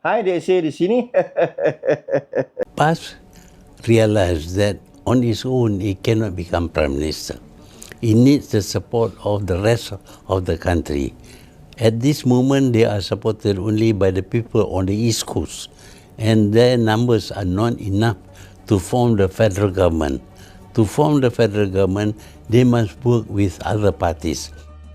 Hai, dia say di sini. PAS realized that on its own it cannot become prime minister. It needs the support of the rest of the country. At this moment, they are supported only by the people on the East Coast, and their numbers are not enough to form the federal government. To form the federal government, they must work with other parties.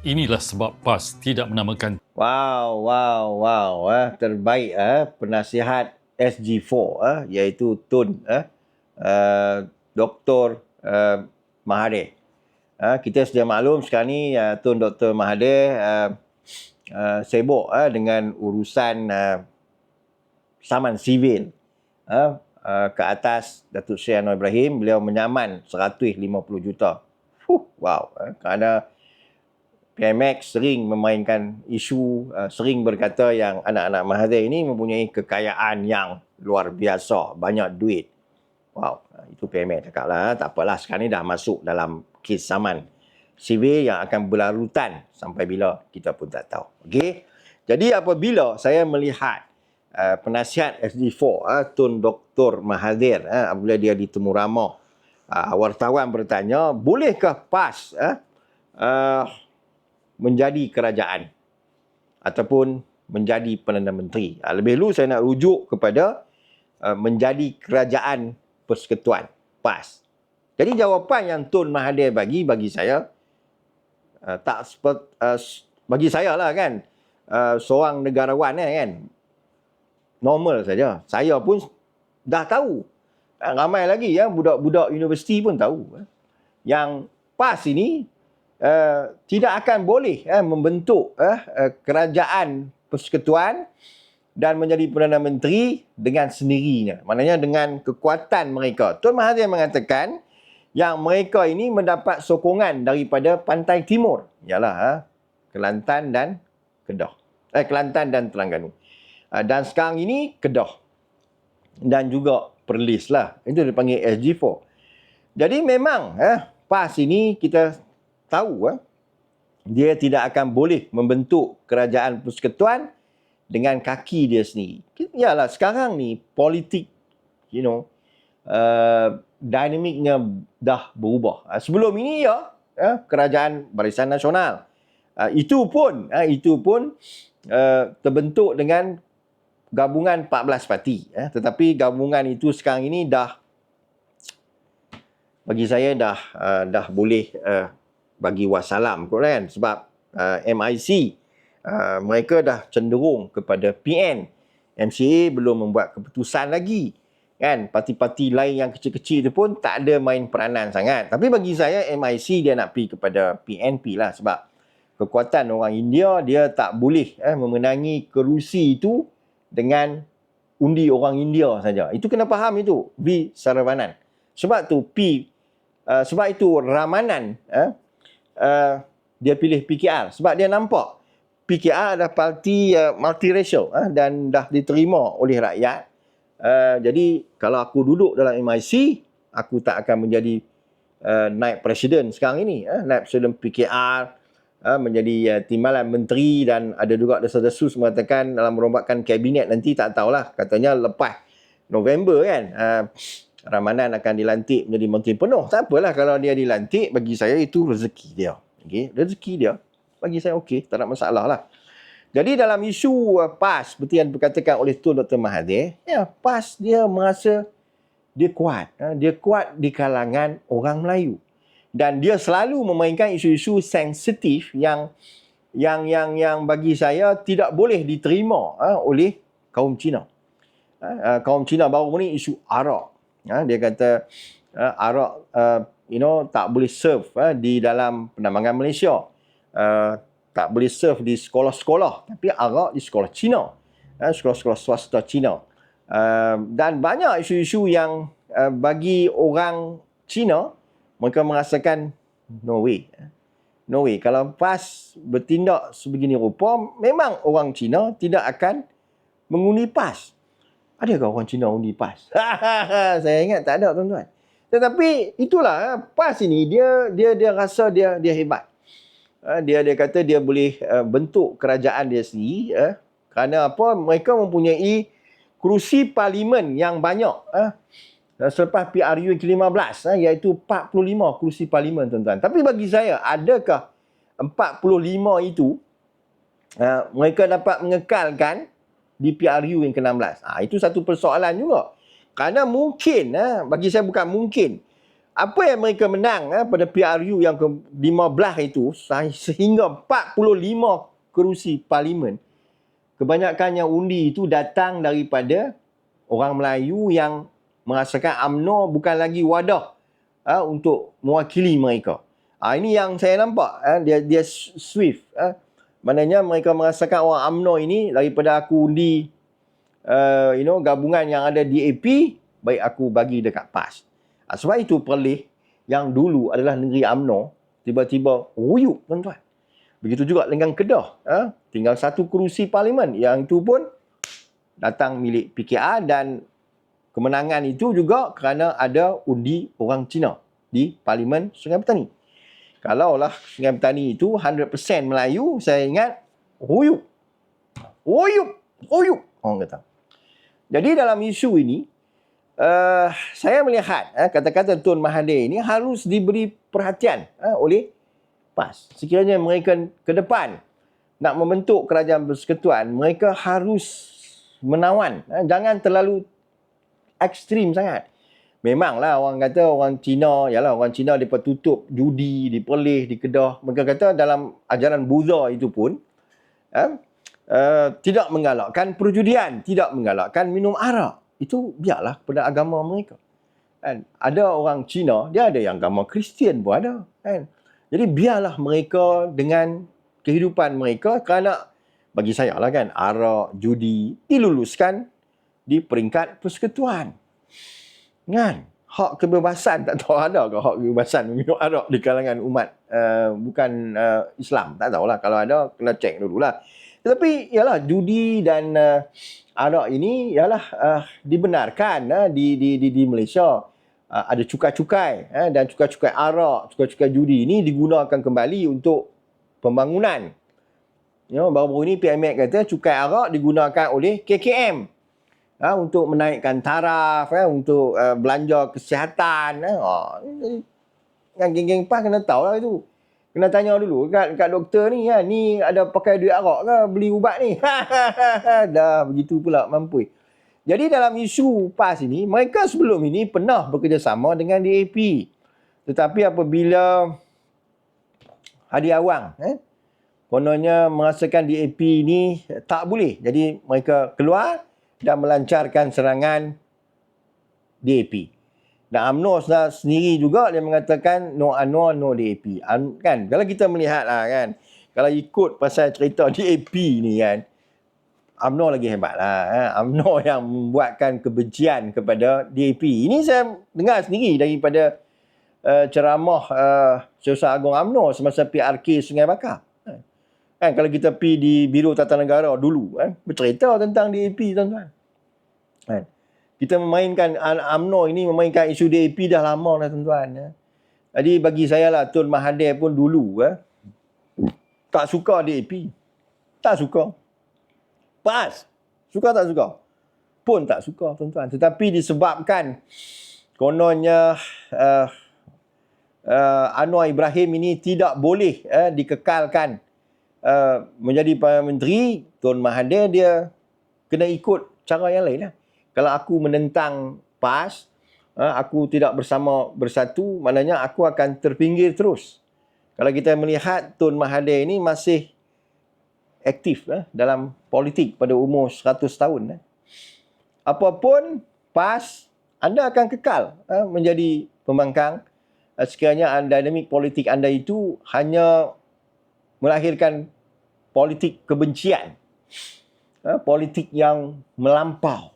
Inilah sebab PAS tidak menamakan Wow, wow, wow. Eh. Terbaik eh. penasihat SG4 eh. iaitu Tun eh. uh, Dr. Uh, Mahathir. Uh, kita sedia maklum sekarang ni uh, Tun Dr. Mahathir uh, uh, sibuk uh, dengan urusan uh, saman sivil uh, uh, ke atas Datuk Seri Anwar Ibrahim. Beliau menyaman 150 juta. Fuh, wow. Uh, kerana PMX sering memainkan isu, uh, sering berkata yang anak-anak Mahathir ini mempunyai kekayaan yang luar biasa, banyak duit. Wow, uh, itu PMX cakap lah. Tak apalah, sekarang ni dah masuk dalam kes saman sivil yang akan berlarutan sampai bila kita pun tak tahu. Okey. Jadi apabila saya melihat uh, penasihat SD4 uh, Tun Dr. Mahathir uh, apabila dia ditemu ramah uh, wartawan bertanya bolehkah PAS uh, uh, menjadi kerajaan ataupun menjadi Perdana Menteri. Ha, lebih dulu saya nak rujuk kepada uh, menjadi kerajaan persekutuan PAS. Jadi jawapan yang Tun Mahathir bagi bagi saya uh, tak bagi saya lah kan seorang negarawan eh, kan normal saja. Saya pun dah tahu. Ramai lagi ya budak-budak universiti pun tahu. Yang PAS ini uh, tidak akan boleh uh, membentuk uh, uh, kerajaan persekutuan dan menjadi Perdana Menteri dengan sendirinya. Maknanya dengan kekuatan mereka. Tuan Mahathir mengatakan yang mereka ini mendapat sokongan daripada pantai timur. Ialah uh, Kelantan dan Kedah. Eh, Kelantan dan Terengganu. Uh, dan sekarang ini Kedah. Dan juga Perlis lah. Itu dipanggil SG4. Jadi memang eh, PAS ini kita tahu eh, dia tidak akan boleh membentuk kerajaan persekutuan dengan kaki dia sendiri. Yalah sekarang ni politik you know uh, dinamiknya dah berubah. Uh, sebelum ini ya uh, kerajaan Barisan Nasional. Uh, itu pun uh, itu pun uh, terbentuk dengan gabungan 14 parti. Uh, tetapi gabungan itu sekarang ini dah bagi saya dah uh, dah boleh uh, bagi wassalam kot kan. Sebab uh, MIC uh, mereka dah cenderung kepada PN MCA belum membuat keputusan lagi kan. Parti-parti lain yang kecil-kecil tu pun tak ada main peranan sangat. Tapi bagi saya MIC dia nak pergi kepada PNP lah. Sebab kekuatan orang India dia tak boleh eh, memenangi kerusi itu dengan undi orang India saja. Itu kena faham itu V Saravanan. Sebab tu P uh, sebab itu Ramanan eh, uh, dia pilih PKR sebab dia nampak PKR adalah parti uh, multiracial uh, dan dah diterima oleh rakyat. Uh, jadi kalau aku duduk dalam MIC, aku tak akan menjadi uh, naib presiden sekarang ini. Uh, naib presiden PKR uh, menjadi uh, timbalan menteri dan ada juga desa-desus mengatakan dalam merombakan kabinet nanti tak tahulah. Katanya lepas November kan. Uh, Ramadan akan dilantik menjadi menteri penuh. Tak apalah kalau dia dilantik, bagi saya itu rezeki dia. Okay? Rezeki dia, bagi saya okey, tak ada masalah lah. Jadi dalam isu uh, PAS, seperti yang diperkatakan oleh Tun Dr. Mahathir, ya, PAS dia merasa dia kuat. Ha? Dia kuat di kalangan orang Melayu. Dan dia selalu memainkan isu-isu sensitif yang yang yang yang bagi saya tidak boleh diterima ha, oleh kaum Cina. Ha, kaum Cina baru ni isu arak Ha, dia kata uh, arak uh, you know tak boleh serve uh, di dalam penambangan Malaysia. Uh, tak boleh serve di sekolah-sekolah tapi arak di sekolah Cina. Uh, sekolah-sekolah swasta Cina. Uh, dan banyak isu-isu yang uh, bagi orang Cina mereka merasakan no way. No way. Kalau PAS bertindak sebegini rupa, memang orang Cina tidak akan mengundi PAS. Adakah orang Cina undi PAS? Saya ingat tak ada tuan-tuan. Tetapi itulah eh, PAS ini dia dia dia rasa dia dia hebat. Eh, dia dia kata dia boleh eh, bentuk kerajaan dia sendiri kerana apa? Mereka mempunyai kerusi parlimen yang banyak eh, selepas PRU yang ke-15 eh, iaitu 45 kerusi parlimen tuan-tuan. Tapi bagi saya adakah 45 itu eh, mereka dapat mengekalkan di PRU yang ke-16? Ha, itu satu persoalan juga. Kerana mungkin eh, bagi saya bukan mungkin apa yang mereka menang eh, pada PRU yang ke-15 itu sehingga 45 kerusi parlimen kebanyakan yang undi itu datang daripada orang Melayu yang merasakan UMNO bukan lagi wadah uh, untuk mewakili mereka. Uh, ini yang saya nampak uh, dia dia swift. Uh, maknanya mereka merasakan orang UMNO ini daripada aku undi uh, you know gabungan yang ada di AP baik aku bagi dekat PAS. Uh, sebab itu perlih yang dulu adalah negeri UMNO tiba-tiba ruyuk tuan-tuan. Begitu juga dengan Kedah. Ha? Tinggal satu kerusi parlimen. Yang itu pun datang milik PKR dan kemenangan itu juga kerana ada undi orang Cina di Parlimen Sungai Petani. Kalaulah Sungai Petani itu 100% Melayu, saya ingat, huyuk. Huyuk. Huyuk. Orang kata. Jadi dalam isu ini, uh, saya melihat uh, kata-kata Tun Mahathir ini harus diberi perhatian uh, oleh PAS. Sekiranya mereka ke depan nak membentuk kerajaan persekutuan, mereka harus menawan. Eh, jangan terlalu ekstrim sangat. Memanglah orang kata orang Cina, yalah orang Cina mereka tutup judi, diperlih, di Kedah. Mereka kata dalam ajaran Buddha itu pun, eh, uh, tidak menggalakkan perjudian, tidak menggalakkan minum arak. Itu biarlah pada agama mereka. Kan? Ada orang Cina, dia ada yang agama Kristian pun ada. Kan? Jadi biarlah mereka dengan kehidupan mereka kerana bagi saya lah kan arak, judi diluluskan di peringkat persekutuan. Kan? Hak kebebasan tak tahu ada ke hak kebebasan minum arak di kalangan umat uh, bukan uh, Islam. Tak tahulah kalau ada kena cek dululah. Tetapi ialah judi dan uh, arak ini ialah uh, dibenarkan uh, di, di di di Malaysia uh, ada cukai-cukai eh, dan cukai-cukai arak, cukai-cukai judi ini digunakan kembali untuk pembangunan. Ya, baru-baru ini PMX kata cukai arak digunakan oleh KKM ha, untuk menaikkan taraf, eh, untuk uh, belanja kesihatan. Eh. Oh, yang geng-geng PAS kena tahu lah itu. Kena tanya dulu kat, kat doktor ni, ya, ni ada pakai duit arak ke beli ubat ni? Dah begitu pula mampu. Jadi dalam isu PAS ini, mereka sebelum ini pernah bekerjasama dengan DAP. Tetapi apabila Hadi Awang, eh, kononnya merasakan DAP ini tak boleh. Jadi mereka keluar dan melancarkan serangan DAP. Dan UMNO sendiri juga dia mengatakan no UMNO, no DAP. Kan? Kalau kita melihat lah kan, kalau ikut pasal cerita DAP ni kan, UMNO lagi hebat lah. Eh. UMNO yang membuatkan kebencian kepada DAP. Ini saya dengar sendiri daripada uh, ceramah uh, Syusah Agung UMNO semasa PRK Sungai Bakar. Kan, kalau kita pergi di Biro Tata Negara dulu, eh, bercerita tentang DAP tuan-tuan. Kan. Kita memainkan UMNO ini memainkan isu DAP dah lama lah tuan-tuan. Eh. Jadi bagi saya lah Tun Mahathir pun dulu eh, tak suka DAP. Tak suka. PAS. Suka tak suka? Pun tak suka tuan-tuan. Tetapi disebabkan kononnya uh, uh, Anwar Ibrahim ini tidak boleh uh, dikekalkan uh, menjadi Menteri, Tun Mahathir dia kena ikut cara yang lain lah. Kalau aku menentang PAS, uh, aku tidak bersama bersatu, maknanya aku akan terpinggir terus. Kalau kita melihat Tun Mahathir ini masih aktif eh, dalam politik pada umur 100 tahun. Eh. Apapun PAS, anda akan kekal eh, menjadi pembangkang eh, sekiranya dinamik politik anda itu hanya melahirkan politik kebencian. Eh, politik yang melampau.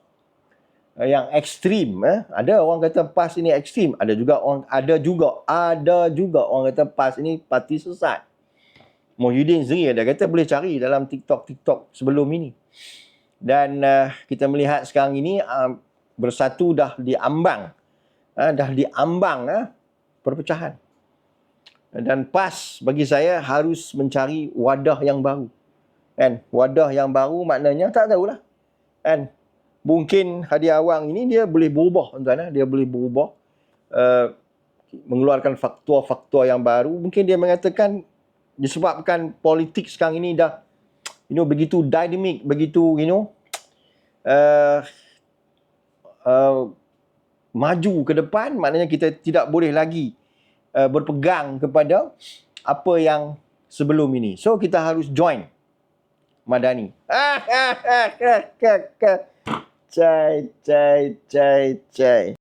Eh, yang ekstrim eh. ada orang kata PAS ini ekstrim ada juga orang ada juga ada juga orang kata PAS ini parti sesat Muhyiddin sendiri ada kata boleh cari dalam TikTok-TikTok sebelum ini. Dan uh, kita melihat sekarang ini uh, bersatu dah diambang. Uh, dah diambang uh, perpecahan. Dan PAS bagi saya harus mencari wadah yang baru. Kan? Wadah yang baru maknanya tak tahulah. Kan? mungkin hadiah awang ini dia boleh berubah tuan-tuan eh. dia boleh berubah uh, mengeluarkan faktor-faktor yang baru mungkin dia mengatakan disebabkan politik sekarang ini dah you know begitu dynamic begitu you know uh, uh, maju ke depan maknanya kita tidak boleh lagi uh, berpegang kepada apa yang sebelum ini. So kita harus join Madani. Cai cai cai cai cai